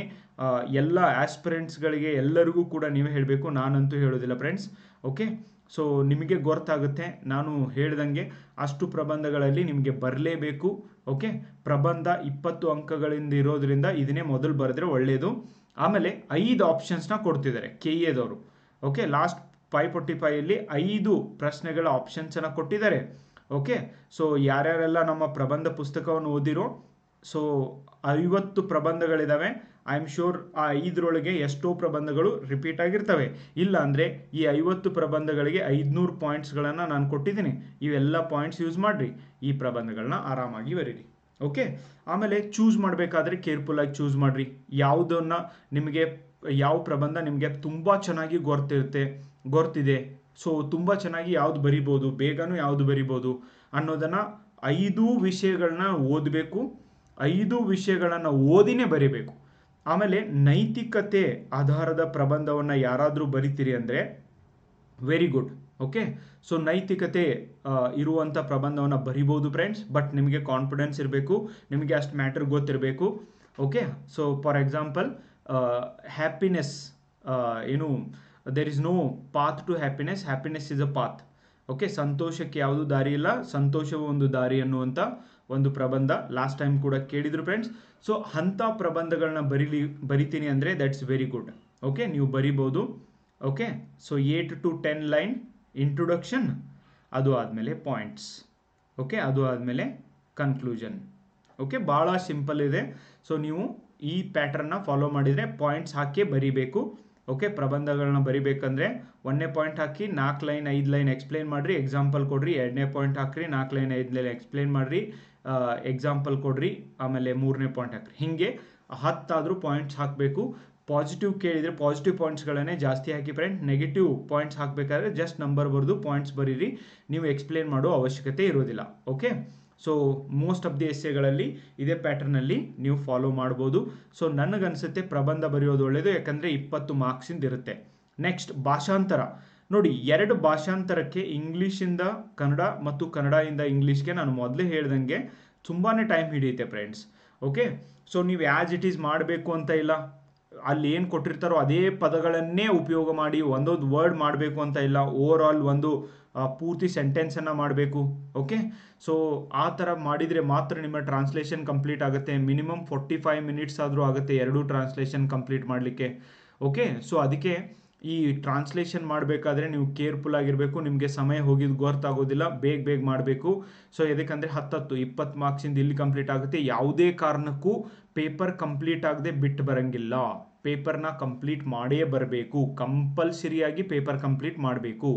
ಎಲ್ಲ ಆಸ್ಪಿರೆಂಟ್ಸ್ಗಳಿಗೆ ಎಲ್ಲರಿಗೂ ಕೂಡ ನೀವೇ ಹೇಳಬೇಕು. ನಾನಂತೂ ಹೇಳೋದಿಲ್ಲ ಫ್ರೆಂಡ್ಸ್ ಓಕೆ ಸೊ ನಿಮಗೆ ಗೊತ್ತಾಗುತ್ತೆ, ನಾನು ಹೇಳ್ದಂಗೆ ಅಷ್ಟು ಪ್ರಬಂಧಗಳಲ್ಲಿ ನಿಮಗೆ ಬರಲೇಬೇಕು ಓಕೆ ಪ್ರಬಂಧ ಇಪ್ಪತ್ತು ಅಂಕಗಳಿಂದ ಇರೋದ್ರಿಂದ ಇದನ್ನೇ ಮೊದಲು ಬರೆದ್ರೆ ಒಳ್ಳೆಯದು ಆಮೇಲೆ ಐದು ಆಪ್ಷನ್ಸ್ನ ಕೊಡ್ತಿದ್ದಾರೆ ಕೆ ಎದವರು ಓಕೆ ಲಾಸ್ಟ್ ಫೈವ್ ಫೋರ್ಟಿ ಫೈವಲ್ಲಿ ಐದು ಪ್ರಶ್ನೆಗಳ ಆಪ್ಷನ್ಸನ್ನು ಕೊಟ್ಟಿದ್ದಾರೆ ಓಕೆ ಸೊ ಯಾರ್ಯಾರೆಲ್ಲ ನಮ್ಮ ಪ್ರಬಂಧ ಪುಸ್ತಕವನ್ನು ಓದಿರೋ ಸೊ ಐವತ್ತು ಪ್ರಬಂಧಗಳಿದ್ದಾವೆ ಐ ಆಮ್ ಶೋರ್ ಆ ಐದರೊಳಗೆ ಎಷ್ಟೋ ಪ್ರಬಂಧಗಳು ರಿಪೀಟ್ ಆಗಿರ್ತವೆ. ಇಲ್ಲ ಅಂದರೆ ಈ ಐವತ್ತು ಪ್ರಬಂಧಗಳಿಗೆ ಐದುನೂರು ಪಾಯಿಂಟ್ಸ್ಗಳನ್ನು ನಾನು ಕೊಟ್ಟಿದ್ದೀನಿ. ಇವೆಲ್ಲ ಪಾಯಿಂಟ್ಸ್ ಯೂಸ್ ಮಾಡಿರಿ. ಈ ಪ್ರಬಂಧಗಳನ್ನ ಆರಾಮಾಗಿ ಬರೀರಿ. ಓಕೆ ಆಮೇಲೆ ಚೂಸ್ ಮಾಡಬೇಕಾದ್ರೆ ಕೇರ್ಫುಲ್ಲಾಗಿ ಚೂಸ್ ಮಾಡಿರಿ. ಯಾವುದನ್ನು ನಿಮಗೆ, ಯಾವ ಪ್ರಬಂಧ ನಿಮಗೆ ತುಂಬ ಚೆನ್ನಾಗಿ ಗೊರ್ತಿರುತ್ತೆ, ಗೊರ್ತಿದೆ. ಸೊ ತುಂಬ ಚೆನ್ನಾಗಿ ಯಾವ್ದು ಬರಿಬೋದು, ಬೇಗನೂ ಯಾವುದು ಬರಿಬೋದು ಅನ್ನೋದನ್ನು ಐದು ವಿಷಯಗಳನ್ನ ಓದಬೇಕು. ಐದು ವಿಷಯಗಳನ್ನು ಓದಿನೇ ಬರಿಬೇಕು. ಆಮೇಲೆ ನೈತಿಕತೆ ಆಧಾರದ ಪ್ರಬಂಧವನ್ನು ಯಾರಾದರೂ ಬರಿತೀರಿ ಅಂದರೆ ವೆರಿ ಗುಡ್ ಓಕೆ ಸೊ ನೈತಿಕತೆ ಇರುವಂಥ ಪ್ರಬಂಧವನ್ನು ಬರಿಬೋದು ಫ್ರೆಂಡ್ಸ್ ಬಟ್ ನಿಮಗೆ ಕಾನ್ಫಿಡೆನ್ಸ್ ಇರಬೇಕು, ನಿಮಗೆ ಅಷ್ಟು ಮ್ಯಾಟರ್ ಗೊತ್ತಿರಬೇಕು okay so for example happiness ಏನು there is no path to happiness happiness is a path okay ಸಂತೋಷಕ್ಕೆ ಯಾವುದು ದಾರಿ ಇಲ್ಲ, ಸಂತೋಷವೂ ಒಂದು ದಾರಿ ಅನ್ನುವಂಥ ಒಂದು ಪ್ರಬಂಧ ಲಾಸ್ಟ್ ಟೈಮ್ ಕೂಡ ಕೇಳಿದ್ರು ಫ್ರೆಂಡ್ಸ್ ಸೊ ಅಂಥ ಪ್ರಬಂಧಗಳನ್ನ ಬರೀಲಿ, ಬರಿತೀನಿ ಅಂದರೆ ದಟ್ಸ್ ವೆರಿ ಗುಡ್ ಓಕೆ ನೀವು ಬರಿಬೋದು. Okay so eight to ten line introduction ಅದು ಆದಮೇಲೆ ಪಾಯಿಂಟ್ಸ್ ಓಕೆ ಅದು ಆದಮೇಲೆ ಕನ್ಕ್ಲೂಷನ್ ಓಕೆ ಭಾಳ ಸಿಂಪಲ್ ಇದೆ. ಸೊ ನೀವು ಈ ಪ್ಯಾಟ್ರನ್ನ ಫಾಲೋ ಮಾಡಿದರೆ ಪಾಯಿಂಟ್ಸ್ ಹಾಕಿ ಬರಿಬೇಕು. ಓಕೆ ಪ್ರಬಂಧಗಳನ್ನ ಬರಿಬೇಕಂದ್ರೆ ಒಂದನೇ ಪಾಯಿಂಟ್ ಹಾಕಿ ನಾಲ್ಕು ಲೈನ್, ಐದು ಲೈನ್ ಎಕ್ಸ್ಪ್ಲೇನ್ ಮಾಡಿರಿ ಎಕ್ಸಾಂಪಲ್ ಕೊಡ್ರಿ, ಎರಡನೇ ಪಾಯಿಂಟ್ ಹಾಕ್ರಿ, ನಾಲ್ಕು ಲೈನ್, ಐದು ಲೈನ್ ಎಕ್ಸ್ಪ್ಲೇನ್ ಮಾಡಿರಿ ಎಕ್ಸಾಂಪಲ್ ಕೊಡ್ರಿ, ಆಮೇಲೆ ಮೂರನೇ ಪಾಯಿಂಟ್ ಹಾಕ್ರಿ. ಹೀಗೆ ಹತ್ತಾದರೂ ಪಾಯಿಂಟ್ಸ್ ಹಾಕಬೇಕು. ಪಾಸಿಟಿವ್ ಕೇಳಿದರೆ ಪಾಸಿಟಿವ್ ಪಾಯಿಂಟ್ಸ್ಗಳನ್ನೇ ಜಾಸ್ತಿ ಹಾಕಿ ಫ್ರೆಂಡ್ ನೆಗೆಟಿವ್ ಪಾಯಿಂಟ್ಸ್ ಹಾಕಬೇಕಾದ್ರೆ ಜಸ್ಟ್ ನಂಬರ್ ಬರೆದು ಪಾಯಿಂಟ್ಸ್ ಬರೀರಿ. ನೀವು ಎಕ್ಸ್ಪ್ಲೇನ್ ಮಾಡೋ ಅವಶ್ಯಕತೆ ಇರೋದಿಲ್ಲ. Okay so most of the ಎಸ್ಸೆಗಳಲ್ಲಿ ಇದೇ ಪ್ಯಾಟರ್ನಲ್ಲಿ ನೀವು ಫಾಲೋ ಮಾಡ್ಬೋದು. ಸೊ ನನಗನ್ಸುತ್ತೆ ಪ್ರಬಂಧ ಬರೆಯೋದು ಒಳ್ಳೆಯದು ಯಾಕಂದರೆ ಇಪ್ಪತ್ತು ಮಾರ್ಕ್ಸಿಂದ ಇರುತ್ತೆ. ನೆಕ್ಸ್ಟ್ ಭಾಷಾಂತರ. ನೋಡಿ, ಎರಡು ಭಾಷಾಂತರಕ್ಕೆ ಇಂಗ್ಲೀಷಿಂದ ಕನ್ನಡ ಮತ್ತು ಕನ್ನಡದಿಂದ ಇಂಗ್ಲೀಷ್ಗೆ ನಾನು ಮೊದಲೇ ಹೇಳ್ದಂಗೆ ತುಂಬಾ ಟೈಮ್ ಹಿಡಿಯುತ್ತೆ ಫ್ರೆಂಡ್ಸ್ ಓಕೆ ಸೊ ನೀವು ಆ್ಯಸ್ ಇಟ್ ಈಸ್ ಮಾಡಬೇಕು ಅಂತ ಇಲ್ಲ. ಅಲ್ಲಿ ಏನು ಕೊಟ್ಟಿರ್ತಾರೋ ಅದೇ ಪದಗಳನ್ನೇ ಉಪಯೋಗ ಮಾಡಿ ಒಂದೊಂದು ವರ್ಡ್ ಮಾಡಬೇಕು ಅಂತ ಇಲ್ಲ. ಓವರ್ ಆಲ್ ಒಂದು ಪೂರ್ತಿ ಸೆಂಟೆನ್ಸನ್ನು ಮಾಡಬೇಕು ಓಕೆ ಸೊ ಆ ಥರ ಮಾಡಿದರೆ ಮಾತ್ರ ನಿಮ್ಮ ಟ್ರಾನ್ಸ್ಲೇಷನ್ ಕಂಪ್ಲೀಟ್ ಆಗುತ್ತೆ. ಮಿನಿಮಮ್ ಫೋರ್ಟಿ ಫೈವ್ ಮಿನಿಟ್ಸ್ ಆದರೂ ಆಗುತ್ತೆ ಎರಡೂ ಟ್ರಾನ್ಸ್ಲೇಷನ್ ಕಂಪ್ಲೀಟ್ ಮಾಡಲಿಕ್ಕೆ ಓಕೆ ಸೊ ಅದಕ್ಕೆ ಈ ಟ್ರಾನ್ಸ್ಲೇಷನ್ ಮಾಡಬೇಕಾದ್ರೆ ನೀವು ಕೇರ್ಫುಲ್ ಆಗಿರಬೇಕು. ನಿಮಗೆ ಸಮಯ ಹೋಗಿದ್ದು ಗೊತ್ತಾಗೋದಿಲ್ಲ ಬೇಗ ಬೇಗ ಮಾಡಬೇಕು. ಸೊ ಎದಕ್ಕಂದರೆ ಹತ್ತತ್ತು, ಇಪ್ಪತ್ತು ಮಾರ್ಕ್ಸಿಂದ ಇಲ್ಲಿ ಕಂಪ್ಲೀಟ್ ಆಗುತ್ತೆ. ಯಾವುದೇ ಕಾರಣಕ್ಕೂ ಪೇಪರ್ ಕಂಪ್ಲೀಟ್ ಆಗದೆ ಬಿಟ್ಟು ಬರಂಗಿಲ್ಲ. ಪೇಪರ್ನ ಕಂಪ್ಲೀಟ್ ಮಾಡೇ ಬರಬೇಕು. ಕಂಪಲ್ಸರಿಯಾಗಿ ಪೇಪರ್ ಕಂಪ್ಲೀಟ್ ಮಾಡಬೇಕು.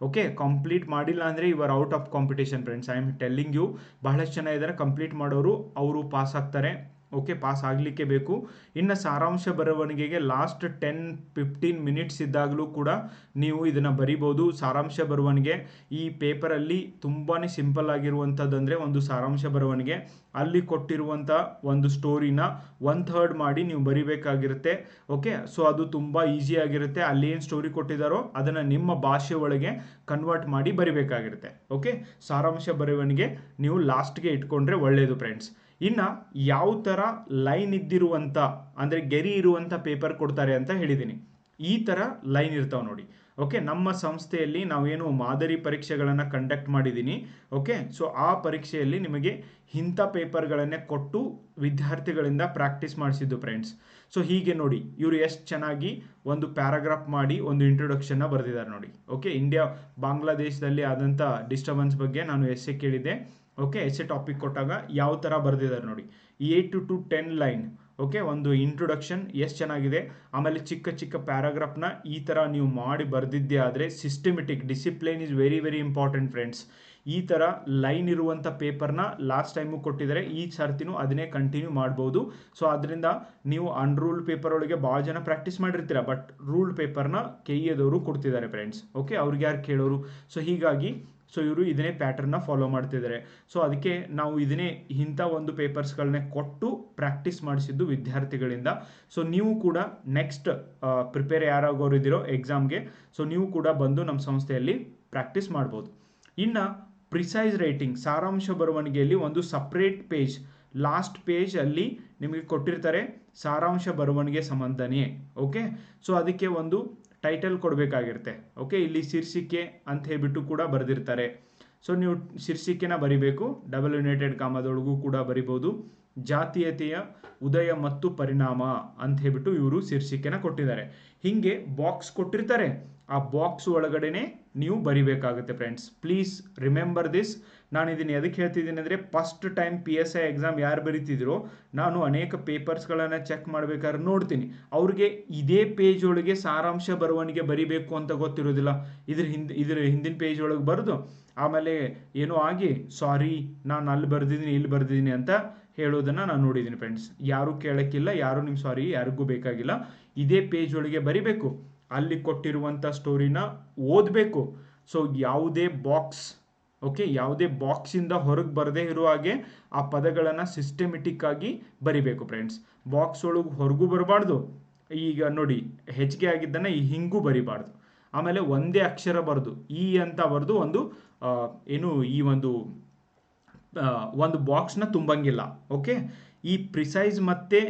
ಓಕೆ ಕಂಪ್ಲೀಟ್ ಮಾಡಿಲ್ಲ ಅಂದರೆ ಇವರ್ out of competition friends I am telling you ಬಹಳಷ್ಟು ಜನ ಇದ್ದಾರೆ ಕಂಪ್ಲೀಟ್ ಮಾಡೋರು, ಅವರು ಪಾಸ್ ಆಗ್ತಾರೆ. ಓಕೆ, ಪಾಸ್ ಆಗಲಿಕ್ಕೆ ಬೇಕು. ಇನ್ನು ಸಾರಾಂಶ ಬರವಣಿಗೆಗೆ ಲಾಸ್ಟ್ ಟೆನ್ ಫಿಫ್ಟೀನ್ ಮಿನಿಟ್ಸ್ ಇದ್ದಾಗಲೂ ಕೂಡ ನೀವು ಇದನ್ನು ಬರಿಬೋದು ಸಾರಾಂಶ ಬರವಣಿಗೆ ಈ ಪೇಪರಲ್ಲಿ ತುಂಬಾ ಸಿಂಪಲ್ ಆಗಿರುವಂಥದ್ದಂದರೆ ಒಂದು ಸಾರಾಂಶ ಬರವಣಿಗೆ. ಅಲ್ಲಿ ಕೊಟ್ಟಿರುವಂಥ ಒಂದು ಸ್ಟೋರಿನ ಒನ್ ಥರ್ಡ್ ಮಾಡಿ ನೀವು ಬರಿಬೇಕಾಗಿರುತ್ತೆ. ಓಕೆ ಸೊ ಅದು ತುಂಬ ಈಸಿ ಆಗಿರುತ್ತೆ. ಅಲ್ಲಿ ಏನು ಸ್ಟೋರಿ ಕೊಟ್ಟಿದ್ದಾರೋ ಅದನ್ನು ನಿಮ್ಮ ಭಾಷೆ ಒಳಗೆ ಕನ್ವರ್ಟ್ ಮಾಡಿ ಬರಿಬೇಕಾಗಿರುತ್ತೆ. ಓಕೆ, ಸಾರಾಂಶ ಬರವಣಿಗೆ ನೀವು ಲಾಸ್ಟ್ಗೆ ಇಟ್ಕೊಂಡ್ರೆ ಒಳ್ಳೆಯದು ಫ್ರೆಂಡ್ಸ್ ಇನ್ನು ಯಾವ ಥರ ಲೈನ್ ಇದ್ದಿರುವಂಥ ಅಂದರೆ ಗೆರಿ ಇರುವಂಥ ಪೇಪರ್ ಕೊಡ್ತಾರೆ ಅಂತ ಹೇಳಿದ್ದೀನಿ ಈ ಥರ ಲೈನ್ ಇರ್ತಾವೆ ನೋಡಿ. ಓಕೆ ನಮ್ಮ ಸಂಸ್ಥೆಯಲ್ಲಿ ನಾವೇನು ಮಾದರಿ ಪರೀಕ್ಷೆಗಳನ್ನು ಕಂಡಕ್ಟ್ ಮಾಡಿದ್ದೀನಿ ಓಕೆ ಸೊ ಆ ಪರೀಕ್ಷೆಯಲ್ಲಿ ನಿಮಗೆ ಇಂಥ ಪೇಪರ್ಗಳನ್ನೇ ಕೊಟ್ಟು ವಿದ್ಯಾರ್ಥಿಗಳಿಂದ ಪ್ರಾಕ್ಟೀಸ್ ಮಾಡಿಸಿದ್ದು ಫ್ರೆಂಡ್ಸ್ ಸೊ ಹೀಗೆ ನೋಡಿ, ಇವರು ಎಷ್ಟು ಚೆನ್ನಾಗಿ ಒಂದು ಪ್ಯಾರಾಗ್ರಾಫ್ ಮಾಡಿ ಒಂದು ಇಂಟ್ರೊಡಕ್ಷನ್ನ ಬರೆದಿದ್ದಾರೆ ನೋಡಿ. ಓಕೆ ಇಂಡಿಯಾ ಬಾಂಗ್ಲಾದೇಶದಲ್ಲಿ ಆದಂಥ ಡಿಸ್ಟರ್ಬೆನ್ಸ್ ಬಗ್ಗೆ ನಾನು ಎಸ್ಸೆ ಕೇಳಿದ್ದೆ. ಓಕೆ ಎಸ್ಸೆ ಟಾಪಿಕ್ ಕೊಟ್ಟಾಗ ಯಾವ ಥರ ಬರೆದಿದ್ದಾರೆ ನೋಡಿ. Eight to ten line okay ಒಂದು ಇಂಟ್ರೊಡಕ್ಷನ್ ಎಷ್ಟು ಚೆನ್ನಾಗಿದೆ. ಆಮೇಲೆ ಚಿಕ್ಕ ಚಿಕ್ಕ ಪ್ಯಾರಾಗ್ರಾಫ್ನ ಈ ಥರ ನೀವು ಮಾಡಿ ಬರೆದಿದ್ದೆ ಆದರೆ systematic discipline is very very important friends ಈ ಥರ ಲೈನ್ ಇರುವಂಥ ಪೇಪರ್ನ ಲಾಸ್ಟ್ ಟೈಮು ಕೊಟ್ಟಿದ್ದಾರೆ. ಈ ಸರ್ತಿನೂ ಅದನ್ನೇ ಕಂಟಿನ್ಯೂ ಮಾಡ್ಬೋದು. ಸೊ ಅದರಿಂದ ನೀವು ಅನ್ರೂಲ್ಡ್ ಪೇಪರ್ ಒಳಗೆ ಭಾಳ ಜನ ಪ್ರಾಕ್ಟೀಸ್ ಮಾಡಿರ್ತೀರ ಬಟ್ ರೂಲ್ಡ್ ಪೇಪರ್ನ ಕೆ ಎದವರು ಕೊಡ್ತಿದ್ದಾರೆ ಫ್ರೆಂಡ್ಸ್ ಓಕೆ ಅವ್ರಿಗೆ ಯಾರು ಕೇಳೋರು? ಸೊ ಹೀಗಾಗಿ ಸೊ ಇವರು ಇದನ್ನೇ ಪ್ಯಾಟರ್ನ ಫಾಲೋ ಮಾಡ್ತಿದ್ದಾರೆ ಸೊ ಅದಕ್ಕೆ ನಾವು ಇದನ್ನೇ ಇಂಥ ಒಂದು ಪೇಪರ್ಸ್ಗಳನ್ನೇ ಕೊಟ್ಟು ಪ್ರಾಕ್ಟೀಸ್ ಮಾಡಿಸಿದ್ದು ವಿದ್ಯಾರ್ಥಿಗಳಿಂದ. ಸೊ ನೀವು ಕೂಡ ನೆಕ್ಸ್ಟ್ ಪ್ರಿಪೇರ್ ಯಾರಾಗೋರು ಇದ್ದೀರೋ ಎಕ್ಸಾಮ್ಗೆ ಸೊ ನೀವು ಕೂಡ ಬಂದು ನಮ್ಮ ಸಂಸ್ಥೆಯಲ್ಲಿ ಪ್ರಾಕ್ಟೀಸ್ ಮಾಡ್ಬೋದು. ಇನ್ನು ಪ್ರಿಸೈಸ್ ರೈಟಿಂಗ್ ಸಾರಾಂಶ ಬರವಣಿಗೆಯಲ್ಲಿ ಒಂದು ಸಪ್ರೇಟ್ ಪೇಜ್ ಲಾಸ್ಟ್ ಪೇಜ್ ಅಲ್ಲಿ ನಿಮಗೆ ಕೊಟ್ಟಿರ್ತಾರೆ ಸಾರಾಂಶ ಬರವಣಿಗೆ ಸಂಬಂಧನೇ ಓಕೆ ಸೊ ಅದಕ್ಕೆ ಒಂದು ಟೈಟಲ್ ಕೊಡಬೇಕಾಗಿರುತ್ತೆ. ಓಕೆ ಇಲ್ಲಿ ಶೀರ್ಷಿಕೆ ಅಂತ ಹೇಳ್ಬಿಟ್ಟು ಕೂಡ ಬರೆದಿರ್ತಾರೆ. ಸೊ ನೀವು ಶೀರ್ಷಿಕೆನ ಬರಿಬೇಕು. ಡಬಲ್ ಯುನೈಟೆಡ್ ಕಾಮದೊಳಗೂ ಕೂಡ ಬರಿಬೋದು. ಜಾತೀಯತೆಯ ಉದಯ ಮತ್ತು ಪರಿಣಾಮ ಅಂತ ಹೇಳ್ಬಿಟ್ಟು ಇವರು ಶೀರ್ಷಿಕೆನ ಕೊಟ್ಟಿದ್ದಾರೆ. ಹೀಗೆ ಬಾಕ್ಸ್ ಕೊಟ್ಟಿರ್ತಾರೆ. ಆ ಬಾಕ್ಸ್ ಒಳಗಡೆನೆ ನೀವು ಬರಿಬೇಕಾಗುತ್ತೆ ಫ್ರೆಂಡ್ಸ್ ಪ್ಲೀಸ್ ರಿಮೆಂಬರ್ ದಿಸ್ ನಾನು ಇದನ್ನು ಎದಕ್ಕೆ ಹೇಳ್ತಿದ್ದೀನಿ ಅಂದರೆ first time P S I exam ಯಾರು ಬರೀತಿದ್ರು, ನಾನು ಅನೇಕ ಪೇಪರ್ಸ್ಗಳನ್ನು ಚೆಕ್ ಮಾಡಬೇಕಾದ್ರೆ ನೋಡ್ತೀನಿ. ಅವ್ರಿಗೆ ಇದೇ ಪೇಜ್ ಒಳಗೆ ಸಾರಾಂಶ ಬರವಣಿಗೆ ಬರಿಬೇಕು ಅಂತ ಗೊತ್ತಿರೋದಿಲ್ಲ. ಇದ್ರ ಹಿಂದೆ, ಇದ್ರ ಹಿಂದಿನ ಪೇಜ್ ಒಳಗೆ ಬರೆದು ಆಮೇಲೆ ಏನೋ ಆಗಿ ಸಾರಿ ನಾನು ಅಲ್ಲಿ ಬರೆದಿದ್ದೀನಿ ಇಲ್ಲಿ ಬರೆದಿದ್ದೀನಿ ಅಂತ ಹೇಳೋದನ್ನು ನಾನು ನೋಡಿದ್ದೀನಿ ಫ್ರೆಂಡ್ಸ್ ಯಾರೂ ಕೇಳೋಕ್ಕಿಲ್ಲ, ಯಾರೂ ನಿಮ್ಮ ಸಾರಿ ಯಾರಿಗೂ ಬೇಕಾಗಿಲ್ಲ. ಇದೇ ಪೇಜ್ ಒಳಗೆ ಬರಿಬೇಕು. ಅಲ್ಲಿ ಕೊಟ್ಟಿರುವಂಥ ಸ್ಟೋರಿನ ಓದಬೇಕು. ಸೊ ಯಾವುದೇ ಬಾಕ್ಸ್ ಓಕೆ ಯಾವುದೇ ಬಾಕ್ಸಿಂದ ಹೊರಗೆ ಬರದೇ ಇರೋ ಹಾಗೆ ಆ ಪದಗಳನ್ನು ಸಿಸ್ಟಮೆಟಿಕ್ ಆಗಿ ಬರಿಬೇಕು ಫ್ರೆಂಡ್ಸ್ ಬಾಕ್ಸ್ ಒಳಗೆ ಹೊರಗೂ ಬರಬಾರ್ದು. ಈಗ ನೋಡಿ ಹೆಚ್ಚಿಗೆ ಆಗಿದ್ದನ್ನು ಈ ಹಿಂಗೂ ಬರಿಬಾರ್ದು. ಆಮೇಲೆ ಒಂದೇ ಅಕ್ಷರ ಬರೆದು, ಈ ಅಂತ ಬರೆದು ಒಂದು ಏನು ಈ ಒಂದು ಒಂದು ಬಾಕ್ಸ್ನ ತುಂಬಂಗಿಲ್ಲ. ಓಕೆ ಈ ಪ್ರಿಸೈಸ್ ಮತ್ತು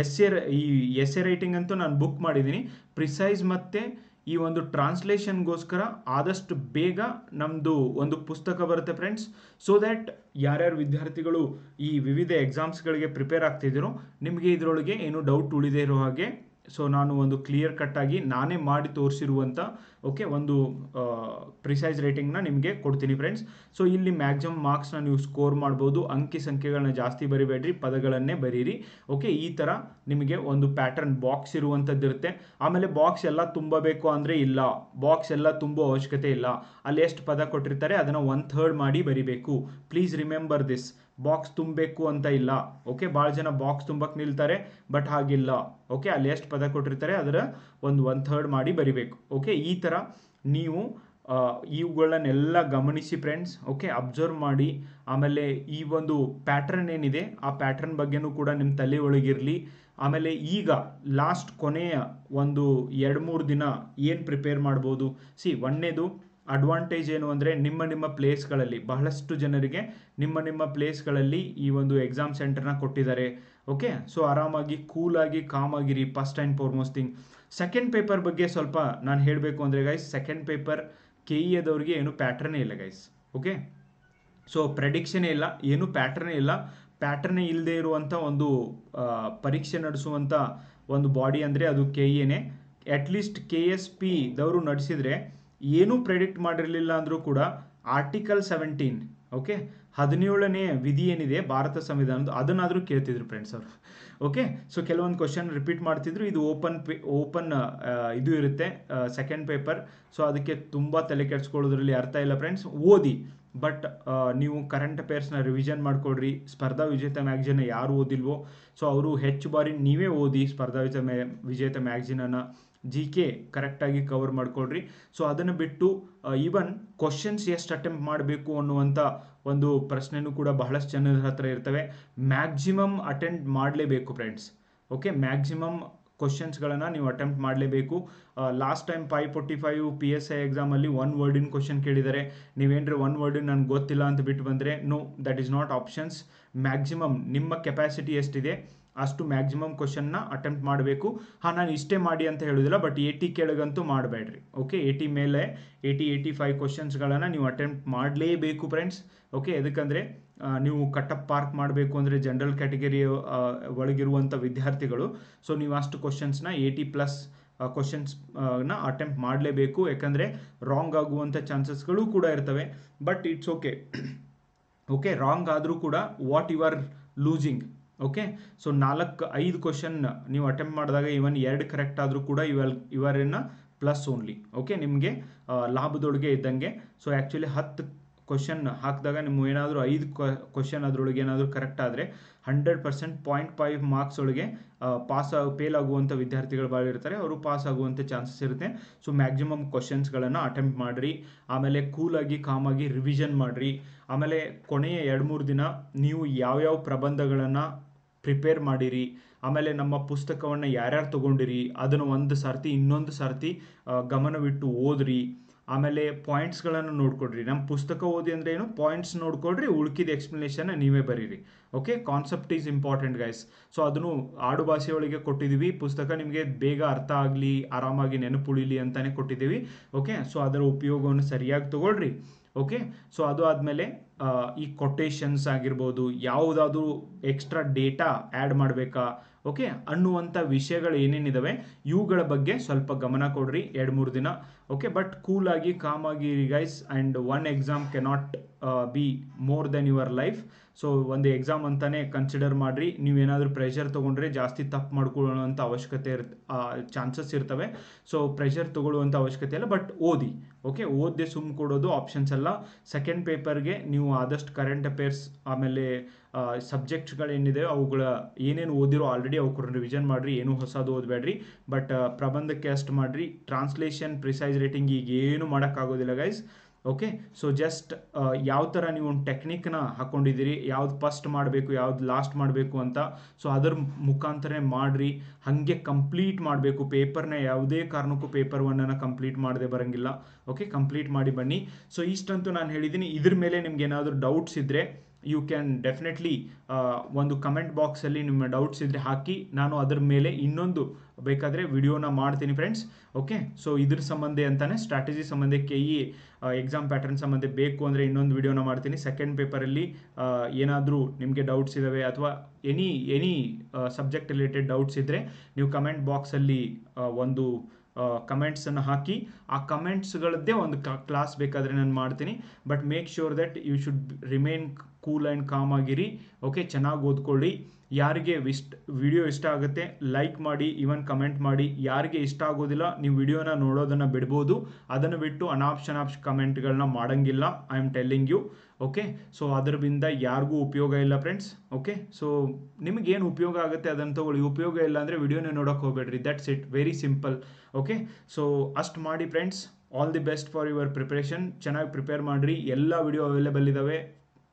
ಎಸ್ಸೆ ಈ ಎಸ್ಸೆ ರೈಟಿಂಗ್ ಅಂತೂ ನಾನು ಬುಕ್ ಮಾಡಿದ್ದೀನಿ ಪ್ರಿಸೈಸ್ ಮತ್ತು ಈ ಒಂದು ಟ್ರಾನ್ಸ್ಲೇಷನ್ಗೋಸ್ಕರ ಆದಷ್ಟು ಬೇಗ ನಮ್ಮದು ಒಂದು ಪುಸ್ತಕ ಬರುತ್ತೆ ಫ್ರೆಂಡ್ಸ್ ಸೊ ದ್ಯಾಟ್ ಯಾರ್ಯಾರು ವಿದ್ಯಾರ್ಥಿಗಳು ಈ ವಿವಿಧ ಎಕ್ಸಾಮ್ಸ್ಗಳಿಗೆ ಪ್ರಿಪೇರ್ ಆಗ್ತಿದ್ದೀರೋ ನಿಮಗೆ ಇದರೊಳಗೆ ಏನು ಡೌಟ್ ಉಳಿದೇ ಇರೋ ಹಾಗೆ ಸೊ ನಾನು ಒಂದು ಕ್ಲಿಯರ್ ಕಟ್ಟಾಗಿ ನಾನೇ ಮಾಡಿ ತೋರಿಸಿರುವಂಥ ಓಕೆ ಒಂದು ಪ್ರಿಸೈಸ್ ರೇಟಿಂಗ್ನ ನಿಮಗೆ ಕೊಡ್ತೀನಿ ಫ್ರೆಂಡ್ಸ್ ಸೊ ಇಲ್ಲಿ ಮ್ಯಾಕ್ಸಿಮಮ್ ಮಾರ್ಕ್ಸ್ನ ನೀವು ಸ್ಕೋರ್ ಮಾಡ್ಬೋದು. ಅಂಕಿ ಸಂಖ್ಯೆಗಳನ್ನ ಜಾಸ್ತಿ ಬರಿಬೇಡ್ರಿ, ಪದಗಳನ್ನೇ ಬರೀರಿ. ಓಕೆ ಈ ಥರ ನಿಮಗೆ ಒಂದು ಪ್ಯಾಟರ್ನ್ ಬಾಕ್ಸ್ ಇರುವಂಥದ್ದು ಇರುತ್ತೆ. ಆಮೇಲೆ ಬಾಕ್ಸ್ ಎಲ್ಲ ತುಂಬಬೇಕು ಅಂದರೆ ಇಲ್ಲ. ಬಾಕ್ಸ್ ಎಲ್ಲ ತುಂಬೋ ಅವಶ್ಯಕತೆ ಇಲ್ಲ. ಅಲ್ಲಿ ಎಷ್ಟು ಪದ ಕೊಟ್ಟಿರ್ತಾರೆ, ಅದನ್ನು ಒನ್ ಥರ್ಡ್ ಮಾಡಿ ಬರಿಬೇಕು. ಪ್ಲೀಸ್ ರಿಮೆಂಬರ್ ದಿಸ್ ಬಾಕ್ಸ್ ತುಂಬಬೇಕು ಅಂತ ಇಲ್ಲ. ಓಕೆ ಭಾಳ ಜನ ಬಾಕ್ಸ್ ತುಂಬಕ್ಕೆ ನಿಲ್ತಾರೆ ಬಟ್ ಹಾಗಿಲ್ಲ. ಓಕೆ ಅಲ್ಲಿ ಎಷ್ಟು ಪದ ಕೊಟ್ಟಿರ್ತಾರೆ, ಅದರ ಒಂದು ಒನ್ ಥರ್ಡ್ ಮಾಡಿ ಬರಿಬೇಕು. ಓಕೆ ಈ ಥರ ನೀವು ಇವುಗಳನ್ನೆಲ್ಲ ಗಮನಿಸಿ ಫ್ರೆಂಡ್ಸ್ ಓಕೆ ಅಬ್ಸರ್ವ್ ಮಾಡಿ. ಆಮೇಲೆ ಈ ಒಂದು ಪ್ಯಾಟ್ರನ್ ಏನಿದೆ, ಆ ಪ್ಯಾಟ್ರನ್ ಬಗ್ಗೆನೂ ಕೂಡ ನಿಮ್ಮ ತಲೆ ಒಳಗಿರಲಿ. ಆಮೇಲೆ ಈಗ ಲಾಸ್ಟ್ ಕೊನೆಯ ಒಂದು ಎರಡು ಮೂರು ದಿನ ಏನು ಪ್ರಿಪೇರ್ ಮಾಡ್ಬೋದು? ಸಿ ಒಂದನೇದು ಅಡ್ವಾಂಟೇಜ್ ಏನು ಅಂದರೆ ನಿಮ್ಮ ನಿಮ್ಮ ಪ್ಲೇಸ್ಗಳಲ್ಲಿ ಬಹಳಷ್ಟು ಜನರಿಗೆ ನಿಮ್ಮ ನಿಮ್ಮ ಪ್ಲೇಸ್ಗಳಲ್ಲಿ ಈ ಒಂದು ಎಕ್ಸಾಮ್ ಸೆಂಟರ್ನ ಕೊಟ್ಟಿದ್ದಾರೆ. ಓಕೆ ಸೊ ಆರಾಮಾಗಿ ಕೂಲಾಗಿ ಕಾಮಾಗಿರಿ first and foremost thing second paper ಬಗ್ಗೆ ಸ್ವಲ್ಪ ನಾನು ಹೇಳಬೇಕು ಅಂದರೆ ಗೈಸ್ ಸೆಕೆಂಡ್ ಪೇಪರ್ ಕೆ ಇ ಎದವ್ರಿಗೆ ಏನು ಪ್ಯಾಟ್ರನೇ ಇಲ್ಲ ಗೈಸ್ ಓಕೆ ಸೊ ಪ್ರೆಡಿಕ್ಷನೇ ಇಲ್ಲ, ಏನು ಪ್ಯಾಟ್ರನೇ ಇಲ್ಲ. ಪ್ಯಾಟ್ರನೇ ಇಲ್ಲದೆ ಇರುವಂಥ ಒಂದು ಪರೀಕ್ಷೆ ನಡೆಸುವಂಥ ಒಂದು ಬಾಡಿ ಅಂದರೆ ಅದು ಕೆ ಎನೇ ಅಟ್ಲೀಸ್ಟ್ ಕೆ ಎಸ್ ಪಿದವರು ನಡೆಸಿದರೆ ಏನೂ ಪ್ರೆಡಿಕ್ಟ್ ಮಾಡಿರಲಿಲ್ಲ ಅಂದರೂ ಕೂಡ ಆರ್ಟಿಕಲ್ ಸೆವೆಂಟೀನ್ ಓಕೆ ಹದಿನೇಳನೇ ವಿಧಿ ಏನಿದೆ, ಭಾರತ ಸಂವಿಧಾನದ ಅದನ್ನಾದರೂ ಕೇಳ್ತಿದ್ರು ಫ್ರೆಂಡ್ಸ್ ಅವರು ಓಕೆ ಸೊ ಕೆಲವೊಂದು ಕ್ವಶನ್ ರಿಪೀಟ್ ಮಾಡ್ತಿದ್ರು, ಇದು ಓಪನ್ ಪೇ ಓಪನ್ ಇದು ಇರುತ್ತೆ ಸೆಕೆಂಡ್ ಪೇಪರ್ ಸೊ ಅದಕ್ಕೆ ತುಂಬ ತಲೆ ಕೆಡ್ಸ್ಕೊಳ್ಳೋದ್ರಲ್ಲಿ ಅರ್ಥ ಇಲ್ಲ ಫ್ರೆಂಡ್ಸ್ ಓದಿ ಬಟ್ ನೀವು ಕರೆಂಟ್ ಅಫೇರ್ಸ್ನ ರಿವಿಷನ್ ಮಾಡಿಕೊಡ್ರಿ. ಸ್ಪರ್ಧಾ ವಿಜೇತ ಮ್ಯಾಗ್ಜಿನ್ನ ಯಾರು ಓದಿಲ್ವೋ? ಸೊ ಅವರು ಹೆಚ್ಚು ಬಾರಿ ನೀವೇ ಓದಿ ಸ್ಪರ್ಧಾ ವಿಜೇತ ಮ್ಯಾ, ವಿಜೇತ ಮ್ಯಾಗ್ಝಿನನ್ನು ಜಿ ಕೆ ಕರೆಕ್ಟಾಗಿ ಕವರ್ ಮಾಡ್ಕೊಳ್ರಿ. ಸೊ ಅದನ್ನು ಬಿಟ್ಟು ಈವನ್ ಕ್ವಶನ್ಸ್ ಎಷ್ಟು ಅಟೆಂಪ್ಟ್ ಮಾಡಬೇಕು ಅನ್ನುವಂಥ ಒಂದು ಪ್ರಶ್ನೆನೂ ಕೂಡ ಬಹಳಷ್ಟು ಜನರ ಹತ್ರ ಇರ್ತವೆ. ಮ್ಯಾಕ್ಸಿಮಮ್ ಅಟೆಂಡ್ ಮಾಡಲೇಬೇಕು ಫ್ರೆಂಡ್ಸ್ ಓಕೆ ಮ್ಯಾಕ್ಸಿಮಮ್ ಕ್ವಶನ್ಸ್ಗಳನ್ನು ನೀವು ಅಟೆಂಪ್ಟ್ ಮಾಡಲೇಬೇಕು. Last time five forty five P S I ಎಕ್ಸಾಮಲ್ಲಿ ಒನ್ ವರ್ಡಿನ ಕ್ವಶನ್ ಕೇಳಿದ್ದಾರೆ ನೀವೇನ್ರಿ ಒನ್ ವರ್ಡಿನ ನನಗೆ ಗೊತ್ತಿಲ್ಲ ಅಂತ ಬಿಟ್ಟು ಬಂದರೆ no that is not options maximum ನಿಮ್ಮ ಕೆಪಾಸಿಟಿ ಎಷ್ಟಿದೆ? ಅಷ್ಟು ಮ್ಯಾಕ್ಸಿಮಮ್ ಕ್ವಶನ್ನ ಅಟೆಂಪ್ಟ್ ಮಾಡಬೇಕು. ಹಾಂ, ನಾನು ಇಷ್ಟೇ ಮಾಡಿ ಅಂತ ಹೇಳೋದಿಲ್ಲ ಬಟ್ ಏಯ್ಟಿ ಕೆಳಗಂತೂ ಮಾಡಬೇಡ್ರಿ. ಓಕೆ ಏಯ್ಟಿ ಮೇಲೆ ಏಯ್ಟಿ ಏಯ್ಟಿ ಫೈವ್ ಕ್ವಶನ್ಸ್ಗಳನ್ನು ನೀವು ಅಟೆಂಪ್ಟ್ ಮಾಡಲೇಬೇಕು ಫ್ರೆಂಡ್ಸ್ ಓಕೆ ಎದಕ್ಕಂದರೆ ನೀವು ಕಟಪ್ ಪಾರ್ಕ್ ಮಾಡಬೇಕು ಅಂದರೆ ಜನರಲ್ ಕ್ಯಾಟಗರಿ ಒಳಗಿರುವಂಥ ವಿದ್ಯಾರ್ಥಿಗಳು. ಸೊ ನೀವು ಅಷ್ಟು ಕ್ವಶನ್ಸ್ನ ಏಯ್ಟಿ ಪ್ಲಸ್ ಕ್ವಶನ್ಸ್ನ ಅಟೆಂಪ್ಟ್ ಮಾಡಲೇಬೇಕು. ಯಾಕಂದರೆ ರಾಂಗ್ ಆಗುವಂಥ ಚಾನ್ಸಸ್ಗಳು ಕೂಡ ಇರ್ತವೆ. But it's okay okay wrong ಆದರೂ ಕೂಡ what you are losing okay so ನಾಲ್ಕು, ಐದು ಕ್ವಶನ್ ನೀವು ಅಟೆಂಪ್ಟ್ ಮಾಡಿದಾಗ ಇವನ್ ಎರಡು ಕರೆಕ್ಟ್ ಆದರೂ ಕೂಡ ಇವಲ್ ಇವರನ್ನ ಪ್ಲಸ್ ಓನ್ಲಿ ಓಕೆ ನಿಮಗೆ ಲಾಭದೊಳಗೆ ಇದ್ದಂಗೆ. ಸೊ ಆ್ಯಕ್ಚುಲಿ ಹತ್ತು ಕ್ವಶನ್ ಹಾಕಿದಾಗ ನಿಮ್ಮ ಏನಾದರೂ ಐದು ಕ್ವಶನ್ ಅದರೊಳಗೆ ಏನಾದರೂ ಕರೆಕ್ಟ್ ಆದರೆ hundred percent point five marks ಒಳಗೆ ಪಾಸ್ ಫೇಲ್ ಆಗುವಂಥ ವಿದ್ಯಾರ್ಥಿಗಳು ಭಾಳ ಇರ್ತಾರೆ. ಅವರು ಪಾಸ್ ಆಗುವಂಥ ಚಾನ್ಸಸ್ ಇರುತ್ತೆ. ಸೊ ಮ್ಯಾಕ್ಸಿಮಮ್ ಕ್ವಶನ್ಸ್ಗಳನ್ನು ಅಟೆಂಪ್ಟ್ ಮಾಡಿರಿ. ಆಮೇಲೆ ಕೂಲಾಗಿ ಕಾಮಾಗಿ ರಿವಿಷನ್ ಮಾಡಿರಿ. ಆಮೇಲೆ ಕೊನೆಯ ಎರಡು ಮೂರು ದಿನ ನೀವು ಯಾವ್ಯಾವ ಪ್ರಬಂಧಗಳನ್ನು ಪ್ರಿಪೇರ್ ಮಾಡಿರಿ. ಆಮೇಲೆ ನಮ್ಮ ಪುಸ್ತಕವನ್ನು ಯಾರ್ಯಾರು ತೊಗೊಂಡಿರಿ, ಅದನ್ನು ಒಂದು ಸರ್ತಿ, ಇನ್ನೊಂದು ಸರ್ತಿ ಗಮನವಿಟ್ಟು ಓದ್ರಿ. ಆಮೇಲೆ ಪಾಯಿಂಟ್ಸ್ಗಳನ್ನು ನೋಡ್ಕೊಡ್ರಿ. ನಮ್ಮ ಪುಸ್ತಕ ಓದಿ ಅಂದರೆ ಏನು? ಪಾಯಿಂಟ್ಸ್ ನೋಡ್ಕೊಡ್ರಿ, ಉಳ್ಕಿದ ಎಕ್ಸ್ಪ್ಲನೇಷನ್ನ ನೀವೇ ಬರೀರಿ. Okay concept is important guys so ಅದನ್ನು ಆಡು ಭಾಷೆಯೊಳಗೆ ಕೊಟ್ಟಿದ್ದೀವಿ ಪುಸ್ತಕ ನಿಮಗೆ ಬೇಗ ಅರ್ಥ ಆಗಲಿ, ಆರಾಮಾಗಿ ನೆನಪುಳಿಲಿ ಅಂತಲೇ ಕೊಟ್ಟಿದ್ದೀವಿ ಓಕೆ ಸೊ ಅದರ ಉಪಯೋಗವನ್ನು ಸರಿಯಾಗಿ ತಗೊಳ್ರಿ. ಓಕೆ ಸೊ ಅದು ಆದಮೇಲೆ ಈ ಕೊಟೇಶನ್ಸ್ ಆಗಿರ್ಬೋದು, ಯಾವುದಾದ್ರೂ ಎಕ್ಸ್ಟ್ರಾ ಡೇಟಾ ಆ್ಯಡ್ ಮಾಡಬೇಕಾ? ಓಕೆ ಅನ್ನುವಂಥ ವಿಷಯಗಳು ಏನೇನಿದ್ದಾವೆ ಇವುಗಳ ಬಗ್ಗೆ ಸ್ವಲ್ಪ ಗಮನ ಕೊಡ್ರಿ, ಎರಡು ಮೂರು ದಿನ. ಓಕೆ ಬಟ್ ಕೂಲಾಗಿ ಕಾಮಾಗಿ guys and one exam cannot be more than your life so ಒಂದು ಎಕ್ಸಾಮ್ ಅಂತಾನೆ ಕನ್ಸಿಡರ್ ಮಾಡಿರಿ. ನೀವೇನಾದರೂ ಪ್ರೆಷರ್ ತೊಗೊಂಡ್ರೆ ಜಾಸ್ತಿ ತಪ್ಪು ಮಾಡ್ಕೊಳ್ಳೋವಂಥ ಅವಶ್ಯಕತೆ ಇರ್ ಚಾನ್ಸಸ್ ಇರ್ತವೆ. ಸೊ ಪ್ರೆಷರ್ ತೊಗೊಳ್ಳುವಂಥ ಅವಶ್ಯಕತೆ ಇಲ್ಲ ಬಟ್ ಓದಿ ಓಕೆ ಓದದೆ ಸುಮ್ ಕೊಡೋದು ಆಪ್ಷನ್ಸ್ ಅಲ್ಲ. ಸೆಕೆಂಡ್ ಪೇಪರ್ಗೆ ನೀವು ಆದಷ್ಟು ಕರೆಂಟ್ ಅಫೇರ್ಸ್ ಆಮೇಲೆ ಸಬ್ಜೆಕ್ಟ್ಸ್ಗಳೇನಿದೆ ಅವುಗಳ ಏನೇನು ಓದಿರೋ ಆಲ್ರೆಡಿ ಅವ್ರ ರಿವಿಷನ್ ಮಾಡಿರಿ. ಏನೂ ಹೊಸದು ಓದಬೇಡ್ರಿ. ಬಟ್ ಪ್ರಬಂಧಕ್ಕೆ ಅಷ್ಟು ಮಾಡಿರಿ. ಟ್ರಾನ್ಸ್ಲೇಷನ್ ಪ್ರಿಸೈಸ್ ರೇಟಿಂಗ್ ಈಗ ಏನು ಮಾಡೋಕ್ಕಾಗೋದಿಲ್ಲ ಗೈಸ್ ಓಕೆ ಸೊ ಜಸ್ಟ್ ಯಾವ ಥರ ನೀವು ಒಂದು ಟೆಕ್ನಿಕ್ನ ಹಾಕ್ಕೊಂಡಿದ್ದೀರಿ ಯಾವ್ದು ಫಸ್ಟ್ ಮಾಡಬೇಕು, ಯಾವ್ದು ಲಾಸ್ಟ್ ಮಾಡಬೇಕು ಅಂತ ಸೊ ಅದರ ಮುಖಾಂತರ ಮಾಡಿರಿ. ಹಾಗೆ ಕಂಪ್ಲೀಟ್ ಮಾಡಬೇಕು. ಪೇಪರ್ನ ಯಾವುದೇ ಕಾರಣಕ್ಕೂ ಪೇಪರ್ ಒನ್ನನ್ನು ಕಂಪ್ಲೀಟ್ ಮಾಡದೆ ಬರೋಂಗಿಲ್ಲ. ಓಕೆ ಕಂಪ್ಲೀಟ್ ಮಾಡಿ ಬನ್ನಿ. ಸೊ ಇಷ್ಟಂತೂ ನಾನು ಹೇಳಿದ್ದೀನಿ ಇದ್ರ ಮೇಲೆ ನಿಮ್ಗೆ ಏನಾದರೂ ಡೌಟ್ಸ್ ಇದ್ದರೆ ಯು ಕ್ಯಾನ್ ಡೆಫಿನೆಟ್ಲಿ ಒಂದು ಕಮೆಂಟ್ ಬಾಕ್ಸಲ್ಲಿ ನಿಮ್ಮ ಡೌಟ್ಸ್ ಇದ್ದರೆ ಹಾಕಿ, ನಾನು ಅದರ ಮೇಲೆ ಇನ್ನೊಂದು ಬೇಕಾದರೆ ವಿಡಿಯೋನ ಮಾಡ್ತೀನಿ ಫ್ರೆಂಡ್ಸ್ ಓಕೆ ಸೊ ಇದ್ರ ಸಂಬಂಧ ಅಂತಾನೆ ಸ್ಟ್ರಾಟಜಿ ಸಂಬಂಧಕ್ಕೆ ಈ ಎಕ್ಸಾಮ್ ಪ್ಯಾಟರ್ನ್ ಸಂಬಂಧ ಬೇಕು ಅಂದರೆ ಇನ್ನೊಂದು ವಿಡಿಯೋನ ಮಾಡ್ತೀನಿ. ಸೆಕೆಂಡ್ ಪೇಪರಲ್ಲಿ ಏನಾದರೂ ನಿಮಗೆ ಡೌಟ್ಸ್ ಇದ್ದಾವೆ ಅಥವಾ any any subject related doubts ಇದ್ದರೆ ನೀವು ಕಮೆಂಟ್ ಬಾಕ್ಸಲ್ಲಿ ಒಂದು ಕಮೆಂಟ್ಸನ್ನು ಹಾಕಿ, ಆ ಕಮೆಂಟ್ಸ್ಗಳದ್ದೇ ಒಂದು ಕ್ಲಾಸ್ ಬೇಕಾದರೆ ನಾನು ಮಾಡ್ತೀನಿ. But make sure that you should remain cool and calm ಆಗಿರಿ. ಓಕೆ ಚೆನ್ನಾಗಿ ಓದ್ಕೊಳ್ಳಿ. ಯಾರಿಗೆ ಇಷ್ಟ ವಿಡಿಯೋ ಇಷ್ಟ ಆಗುತ್ತೆ ಲೈಕ್ ಮಾಡಿ ಈವನ್ ಕಮೆಂಟ್ ಮಾಡಿ. ಯಾರಿಗೆ ಇಷ್ಟ ಆಗೋದಿಲ್ಲ, ನೀವು ವಿಡಿಯೋನ ನೋಡೋದನ್ನು ಬಿಡ್ಬೋದು. ಅದನ್ನು ಬಿಟ್ಟು ಅನಾಪ್ಷನ್ ಅನಾಪ್ಷ ಕಮೆಂಟ್ಗಳನ್ನ ಮಾಡೋಂಗಿಲ್ಲ. I am telling you okay so ಅದರಿಂದ ಯಾರಿಗೂ ಉಪಯೋಗ ಇಲ್ಲ ಫ್ರೆಂಡ್ಸ್ ಓಕೆ ಸೊ ನಿಮಗೇನು ಉಪಯೋಗ ಆಗುತ್ತೆ ಅದನ್ನು ತಗೊಳ್ಳಿ. ಉಪಯೋಗ ಇಲ್ಲ ಅಂದರೆ ವಿಡಿಯೋನೇ ನೋಡೋಕೆ ಹೋಗಬೇಡ್ರಿ. That's it very simple okay so ಅಷ್ಟು ಮಾಡಿ friends all the best for your preparation ಚೆನ್ನಾಗಿ ಪ್ರಿಪೇರ್ ಮಾಡಿರಿ. ಎಲ್ಲ ವಿಡಿಯೋ ಅವೈಲೇಬಲ್ ಇದ್ದಾವೆ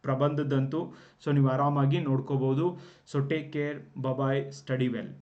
ಪ್ರಬಂಧದಂತೂ. ಸೊ ನೀವು ಆರಾಮಾಗಿ ನೋಡ್ಕೋಬೋದು. So take care bye bye study well